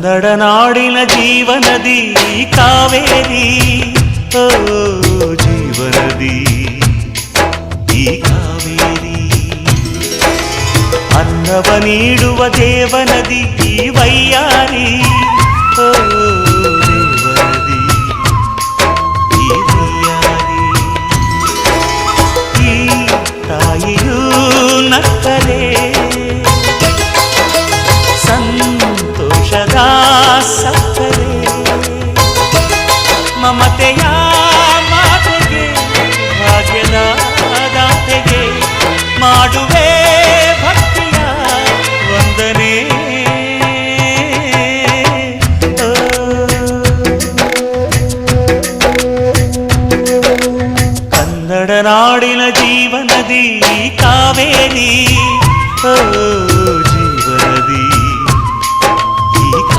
కన్నడనాడిన జీవనది కావేరి. ఓ జీవనది ఈ కావేరి. అన్నవ నీడువ దేవనది ఈ వయ్యారి. నక్కలే. ಸತ್ತರೆ. ಮಮತೆಯ ಮಾತೆಗೆ ಭಾಗ್ಯದ ದಾತೆಗೆ ಮಾಡುವೆ ಭಕ್ತಿಯ ವಂದನೆ. ಕನ್ನಡ ನಾಡಿನ ಜೀವನದಿ ಕಾವೇರಿ. ಓ.